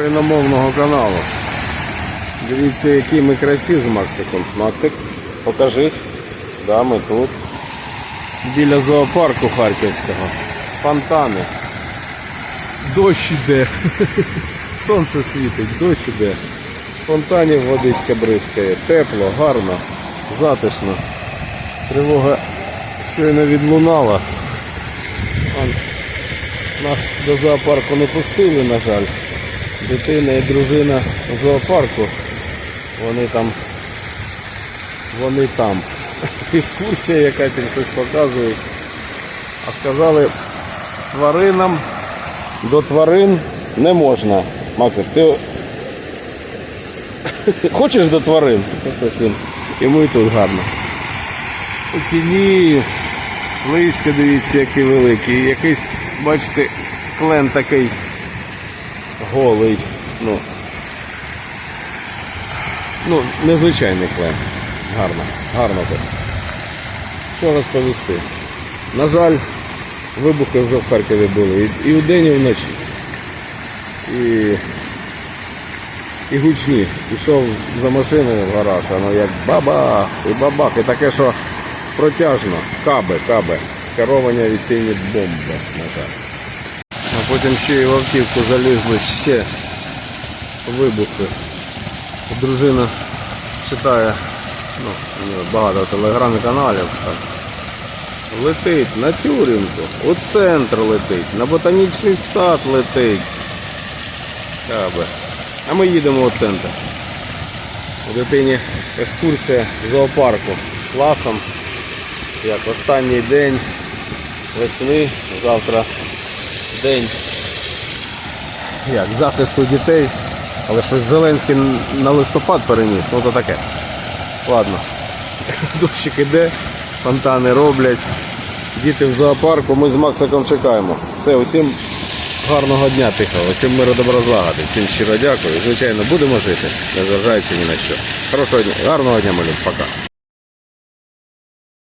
Україномовного каналу. Дивіться, які ми красі з Максиком. Максик, покажись. Да, ми тут. Біля зоопарку Харківського. Фонтани. Дощ іде. Сонце світить, дощ іде. З фонтанів водичка бризкає. Тепло, гарно, затишно. Тривога щойно відлунала. Нас до зоопарку не пустили, на жаль. Дитина і дружина в зоопарку. Вони там. Вони там. Екскурсія якась їм щось показують. А сказали, тваринам до тварин не можна. Максик, ти хочеш до тварин? Йому і тут гарно. Тіні листя, дивіться, які великі. Якийсь, бачите, клен такий голий. Ну, ну незвичайний клен. Гарно, гарно тут. Що розповісти? На жаль, вибухи вже в Харкові були. І, і вдень, і вночі. І, і гучні. Пішов за машиною в гараж, воно як бабах, і бабах. І таке, що протяжно. Каби, каби. Керовані авіаційні бомби, на жаль. А потім ще й в автівку залізли ще вибухи. Дружина читає ну, багато телеграм-каналів. Летить на Тюрінку, у центр летить, на ботанічний сад летить. Кабе. А ми їдемо у центр. У дитині екскурсія зоопарку з класом. Як останній день весни, завтра день як, захисту дітей. Але щось Зеленський на листопад переніс, ну то таке. Ладно. Дощик іде, фонтани роблять. Діти в зоопарку, ми з Максиком чекаємо. Все, усім гарного дня тихого, усім миру добра. Всім щиро дякую. Звичайно, будемо жити, незважаючи ні на що. Хорошого дня, гарного дня, малюк, пока.